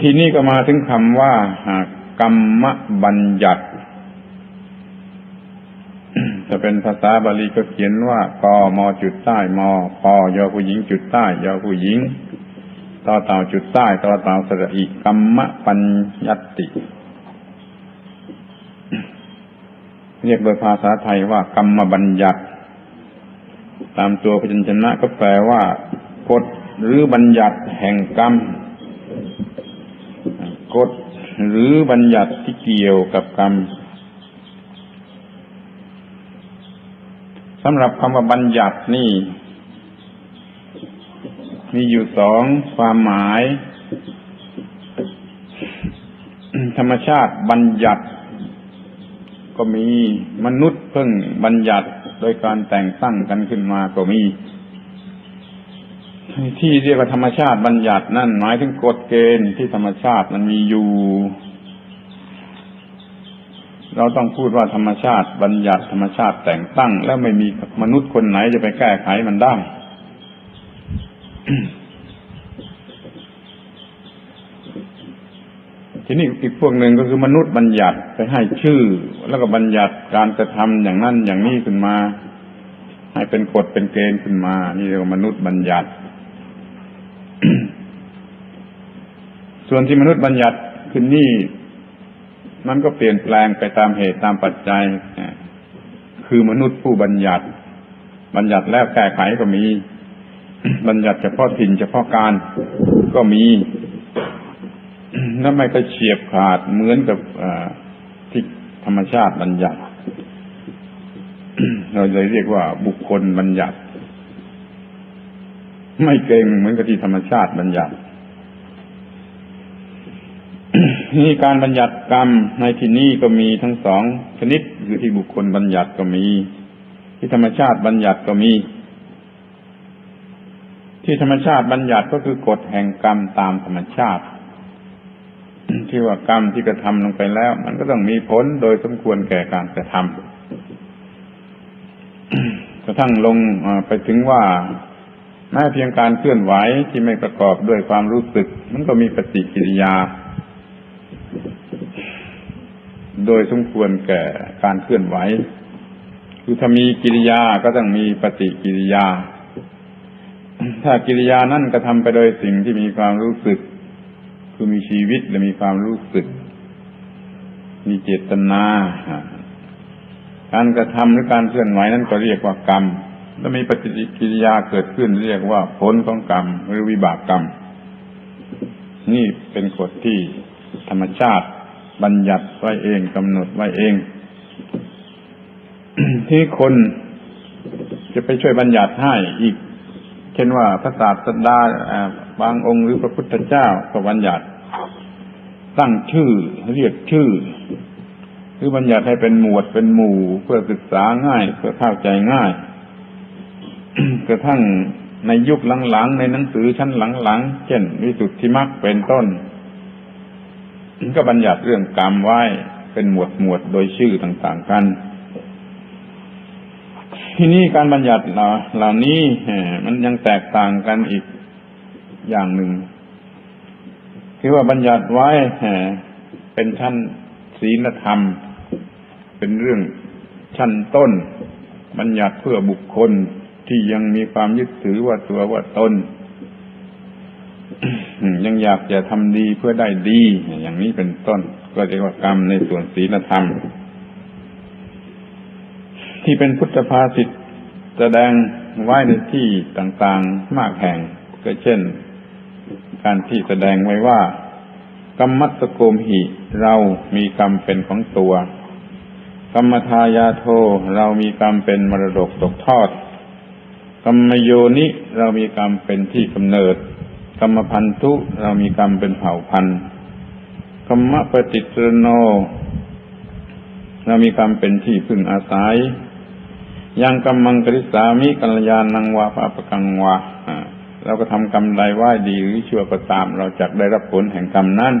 ทีนี้ก็มาถึงคำว่า หากกรรมบัญญัติจะเป็นภาษาบาลีก็เขียนว่ากมอจุดใต้มปยอผู้หญิงจุดใต้ยอผู้หญิงต่อเต่าจุดใต้ต่อเต่าสระอีกรรมปัญญัติ เรียกโดยภาษาไทยว่ากรรมบัญญัติ ตามตัวพยัญชนะก็แปลว่ากฎหรือบัญญัติแห่งกรรม กฎหรือบัญญัติที่เกี่ยวกับกรรมสำหรับคำว่าบัญญัตินี่ มีอยู่สองความหมาย ธรรมชาติบัญญัติ ก็มีมนุษย์เพิ่งบัญญัติโดยการแต่งตั้งกันขึ้นมาก็มี ที่เรียกว่าธรรมชาติบัญญัตินั่นหมายถึงกฎเกณฑ์ที่ธรรมชาติมันมีอยู่ เราต้องพูดว่าธรรมชาติบัญญัติธรรมชาติแต่งตั้ง แล้วไม่มีมนุษย์คนไหนจะไปแก้ไขมันได้ ทีนี้อีกพวกหนึ่งก็คือมนุษย์บัญญัติไปให้ชื่อ แล้วก็บัญญัติการกระทำอย่างนั้นอย่างนี้ขึ้นมา ให้เป็นกฎเป็นเกณฑ์ขึ้นมา นี่เรียกว่ามนุษย์บัญญัติ ส่วนที่มนุษย์บัญญัติขึ้นนี่มันก็เปลี่ยนแปลงไปตามเหตุตามปัจจัย คือมนุษย์ผู้บัญญัติ บัญญัติแล้วแก้ไขก็มี บัญญัติเฉพาะถิ่นเฉพาะการก็มีแล้วไม่ก็เฉียบขาดเหมือนกับที่ธรรมชาติบัญญัติ เราเลยเรียกว่าบุคคลบัญญัติ ไม่เก่งเหมือนกับที่ธรรมชาติบัญญัตินี่การบัญญัติกรรมในที่นี้ก็มีทั้งสองชนิดคือที่บุคคลบัญญัติก็มี ที่ธรรมชาติบัญญัติก็มี ที่ธรรมชาติบัญญัติก็คือกฎแห่งกรรมตามธรรมชาติ ที่ว่ากรรมที่กระทำลงไปแล้ว มันก็ต้องมีผลโดยสมควรแก่การกระทำกระทั่งลงไปถึงว่า แม้เพียงการเคลื่อนไหวที่ไม่ประกอบด้วยความรู้สึก มันก็มีปฏิกิริยา โดยสมควรแก่การเคลื่อนไหว คือถ้ามีกิริยาก็ต้องมีปฏิกิริยา ถ้ากิริยานั่นกระทำไปโดยสิ่งที่มีความรู้สึก คือมีชีวิตและมีความรู้สึก มีเจตนา การกระทำหรือการเคลื่อนไหวนั้นก็เรียกว่ากรรม ถ้ามีปฏิกิริยาเกิดขึ้นเรียกว่าผลของกรรมหรือวิบากกรรม นี่เป็นกฎที่ธรรมชาติบัญญัติไว้เองกำหนดไว้เอง ที่คนจะไปช่วยบัญญัติให้อีก เช่นว่าพระศาสดาบางองค์หรือพระพุทธเจ้าก็บัญญัติ ตั้งชื่อเรียกชื่อ หรือบัญญัติให้เป็นหมวดเป็นหมู่ เพื่อศึกษาง่ายเพื่อเข้าใจง่าย กระทั่งในยุคหลังๆ ในหนังสือชั้นหลังๆ เช่น วิสุทธิมรรคเป็นต้นก็บัญญัติเรื่องกรรมไว้เป็นหมวดหมวดโดยชื่อต่างๆกัน ที่นี้การบัญญัติเหล่านี้มันยังแตกต่างกันอีกอย่างหนึ่งคือว่าบัญญัติไว้เป็นชั้นศีลธรรม เป็นเรื่องชั้นต้น บัญญัติเพื่อบุคคล ที่ยังมีความยึดถือว่าตัวว่าตนยังอยากจะทำดีเพื่อได้ดี อย่างนี้เป็นต้น ก็เรียกว่ากรรมในส่วนศีลธรรม ที่เป็นพุทธภาษิตแสดงไว้ในที่ต่างๆมากแห่ง ก็เช่น การที่แสดงไว้ว่ากรรมัตโกมหิ เรามีกรรมเป็นของตัว กรรมทายาโท เรามีกรรมเป็นมรดกตกทอด กรรมโยนิเรามีกรรมเป็นที่กำเนิด กรรมพันธุเรามีกรรมเป็นเผ่าพันธุ์กรรมปฏิตรโน เรามีกรรมเป็นที่พึ่งอาศัยยังกรรมังกริสามิกัลยาณังวาปะปะกังวาเราก็ทำกรรมใดว่าดีหรือชั่วก็ตาม เราจะได้รับผลแห่งกรรมนั้น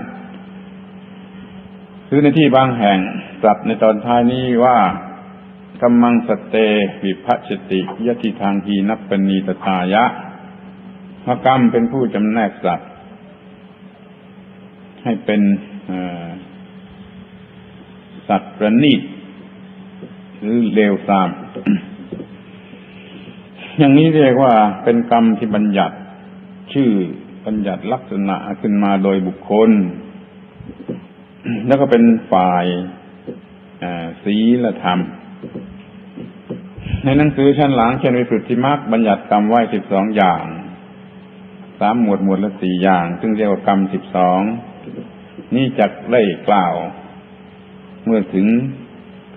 คือในที่บางแห่งสัตว์ในตอนท้ายนี้ว่า กรรมังสเตวิพัชติยติทางทีนับปณีตตายะพระกรรมเป็นผู้จำแนกสัตว์ ให้เป็นสัตว์ประณีตหรือเลวทราม อย่างนี้เรียกว่าเป็นกรรมที่บัญญัติชื่อบัญญัติลักษณะขึ้นมาโดยบุคคล แล้วก็เป็นฝ่ายศีลธรรม ในหนังสือชั้นหลังเชนวิสุทธิมรรคบัญญัติกรรมไว้สิบสองอย่างสามหมวดหมวดละสี่อย่าง ซึ่งเรียกว่ากรรมสิบสองนี่จะได้กล่าว เมื่อถึง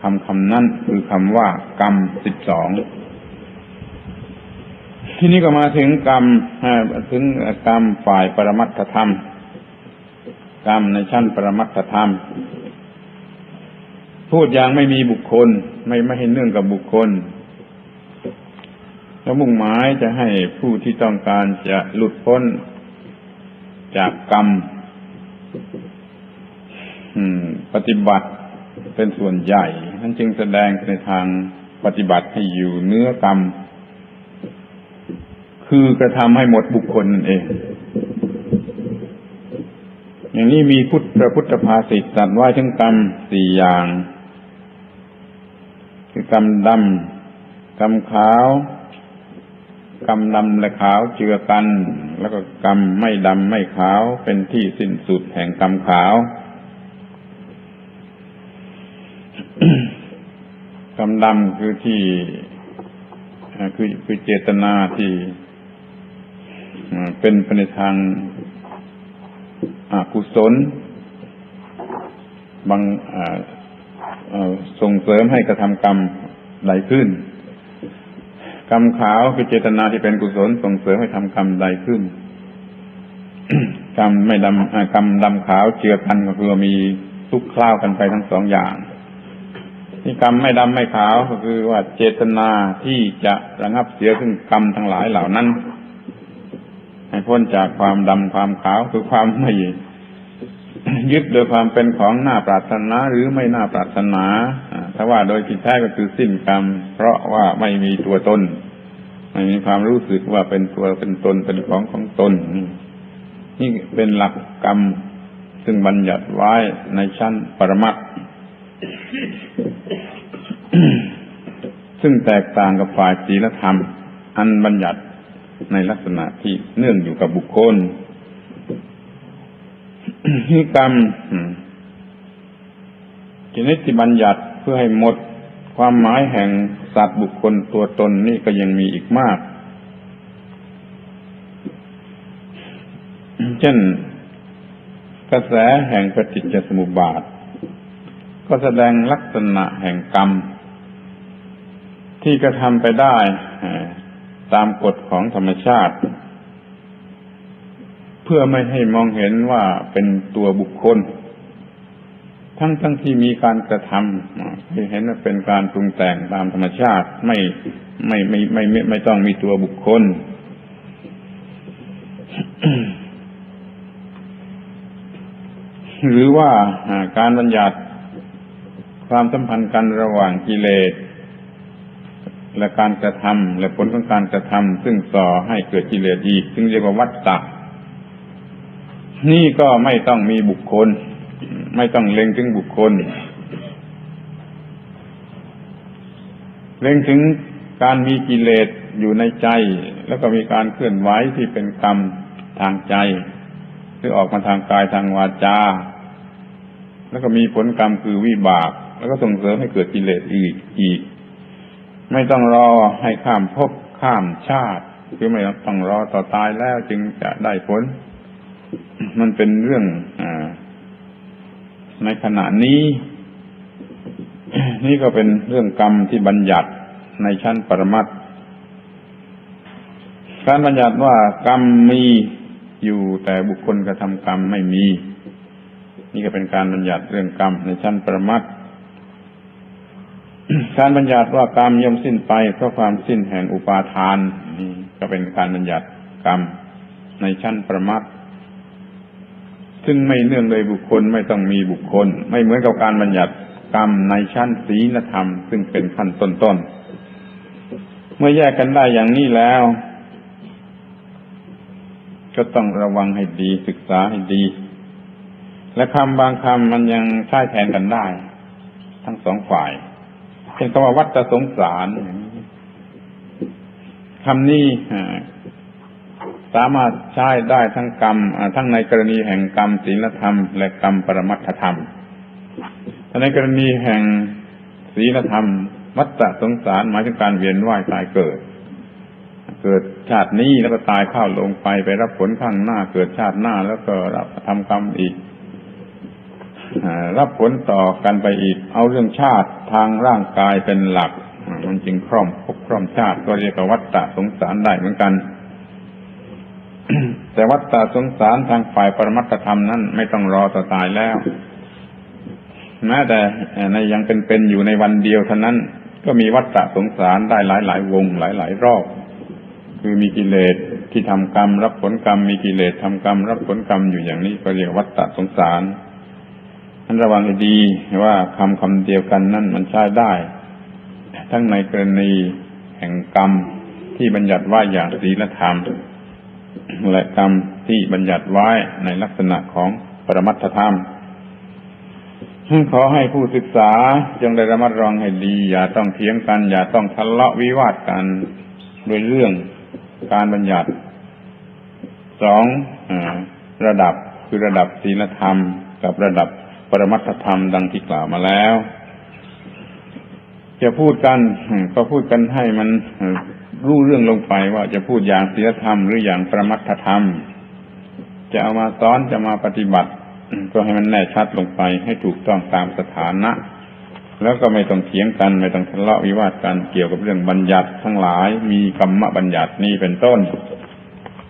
คำคำนั้นคือคำว่ากรรมสิบสองที่นี้ก็มาถึงกรรมถึงกรรมฝ่ายปรมัตถธรรม กรรมในชั้นปรมัตถธรรม พูดอย่างไม่มีบุคคล ไม่ไม่ให้เนื่องกับบุคคล แล้วมุ่งหมายจะให้ผู้ที่ต้องการจะหลุดพ้นจากกรรมปฏิบัติเป็นส่วนใหญ่ท่านจึงแสดงในทางปฏิบัติให้อยู่เนื้อกรรม คือกระทำให้หมดบุคคลนั่นเอง อย่างนี้มีพุทธพระพุทธภาษิตตรัสไว้ถึงกรรมสี่อย่าง คือกรรมดำกรรมขาว กรรมดำและขาวเจือกัน แล้วก็กรรมไม่ดำไม่ขาวเป็นที่สิ้นสุดแห่งกรรมขาวกรรมดำคือที่คือคือเจตนาที่เป็นไปในทางอกุศลบางส่งเสริมให้กระทำกรรมใดขึ้น กรรมขาวคือเจตนาที่เป็นกุศลส่งเสริมให้ทำกรรมใดขึ้นกรรมไม่ดำอ่ากรรมดำขาวเจือกันก็คือมีทุกคล้าวกันไปทั้งสองอย่างนี่กรรมไม่ดำไม่ขาวก็คือว่าเจตนาที่จะระงับเสียซึ่งกรรมทั้งหลายเหล่านั้น ให้พ้นจากความดำความขาวคือความไม่ยึดโดยความเป็นของหน่าปรารถนาหรือไม่น่าปรารถนา ถ้าว่าโดยที่แท้ก็คือสิ้นกรรม เพราะว่าไม่มีตัวตน ไม่มีความรู้สึกว่าเป็นตัวเป็นตนเป็นของของตน นี่เป็นหลักกรรม ซึ่งบัญญัติไว้ในชั้นปรมัตถ์ซึ่งแตกต่างกับฝ่ายศีลธรรม อันบัญญัติในลักษณะที่เนื่องอยู่กับบุคคลนี่กรรมอืมชนิดที่บัญญัติ เพื่อให้หมดความหมายแห่งสัตว์บุคคลตัวตนนี่ก็ยังมีอีกมาก เช่น กระแสแห่งปฏิจจสมุปบาท ก็แสดงลักษณะแห่งกรรม ที่กระทำไปได้ตามกฎของธรรมชาติ เพื่อไม่ให้มองเห็นว่าเป็นตัวบุคคล ทั้งทั้งที่มีการกระทำให้เห็นว่าเป็นการปรุงแต่งตามธรรมชาติไม่ไม่ไม่ไม่ไม่ไม่ต้องมีตัวบุคคล หรือว่าการบัญญัติความสัมพันธ์กันระหว่างกิเลสและการกระทำและผลของการกระทำซึ่งส่อให้เกิดกิเลสอีก ซึ่งเรียกว่าวัฏฏะนี่ก็ไม่ต้องมีบุคคล ไม่ต้องเล็งถึงบุคคล เล็งถึงการมีกิเลสอยู่ในใจ แล้วก็มีการเคลื่อนไหวที่เป็นกรรมทางใจ หรือออกมาทางกายทางวาจา แล้วก็มีผลกรรมคือวิบาก แล้วก็ส่งเสริมให้เกิดกิเลสอีกอีก ไม่ต้องรอให้ข้ามภพข้ามชาติคือไม่ต้องรอต่อตายแล้วจึงจะได้ผล มันเป็นเรื่องอ ในขณะนี้ นี่ก็เป็นเรื่องกรรมที่บัญญัติในชั้นปรมัตการบัญญัติว่ากรรมมีอยู่แต่บุคคลกระทำกรรมไม่มี นี่ก็เป็นการบัญญัติเรื่องกรรมในชั้นปรมัตการบัญญัติว่ากรรมย่อมสิ้นไปเพราะความสิ้นแห่งอุปาทานนี่ก็เป็นการบัญญัติกรรมในชั้นประมัตถ์ ซึ่งไม่เนื่องโดยบุคคลไม่ต้องมีบุคคล ไม่เหมือนกับการบัญญัติกรรมในชั้นศีลธรรม ซึ่งเป็นขั้นต้นๆ เมื่อแยกกันได้อย่างนี้แล้ว ก็ต้องระวังให้ดีศึกษาให้ดี และคำบางคำมันยังใช้แทนกันได้ ทั้งสองฝ่ายเช่นคำว่าวัฏสงสารคำนี้ สามารถใช้ได้ทั้งกรรมทั้งในกรณีแห่งกรรมศีลธรรม และกรรมปรมัตถธรรมถ้าในกรณีแห่งศีลธรรม วัฏสงสารหมายถึงการเวียนว่ายตายเกิด เกิดชาตินี้แล้วก็ตายเข้าลงไปไปรับผลข้างหน้า เกิดชาติหน้าแล้วก็รับทำกรรมอีกรับผลต่อกันไปอีก เอาเรื่องชาติทางร่างกายเป็นหลัก มันจึงคร่อมภพคร่อมชาติก็เรียกว่าวัฏฏะสงสารได้เหมือนกัน แต่วัฏฏะสงสารทางฝ่ายปรมัตถธรรมนั้นไม่ต้องรอต่อตายแล้วแม้แต่ในยังเป็นๆอยู่ในวันเดียวเท่านั้น ก็มีวัฏฏะสงสารได้หลายหลายๆวงหลายหลายๆรอบ คือมีกิเลสที่ทำกรรม รับผลกรรมมีกิเลสทำกรรม รับผลกรรมอยู่อย่างนี้ก็เรียกวัฏฏะสงสารนั้นระวังให้ดีว่าคำคำเดียวกันนั่นมันใช้ได้ ทั้งในกรณีแห่งกรรมที่บัญญัติไว้อย่างศีลธรรม และกรรมที่บัญญัติไว้ในลักษณะของปรมัตถธรรมขอให้ผู้ศึกษาจงได้ระมัดระวังให้ดี อย่าต้องเถียงกัน อย่าต้องทะเลาะวิวาทกันโดยเรื่องการบัญญัติสองอระดับคือระดับศีลธรรม กับระดับปรมัตถธรรมดังที่กล่าวมาแล้ว จะพูดกันก็พูดกันให้มัน รู้เรื่องลงไปว่าจะพูดอย่างศีลธรรมหรืออย่างประมัตธรรม จะเอามาสอนจะมาปฏิบัติก็ให้มันแน่ชัดลงไปให้ถูกต้องตามสถานะ แล้วก็ไม่ต้องเถียงกันไม่ต้องทะเลาะวิวาทกันเกี่ยวกับเรื่องบัญญัติทั้งหลายมีกรรมบัญญัตินี่เป็นต้น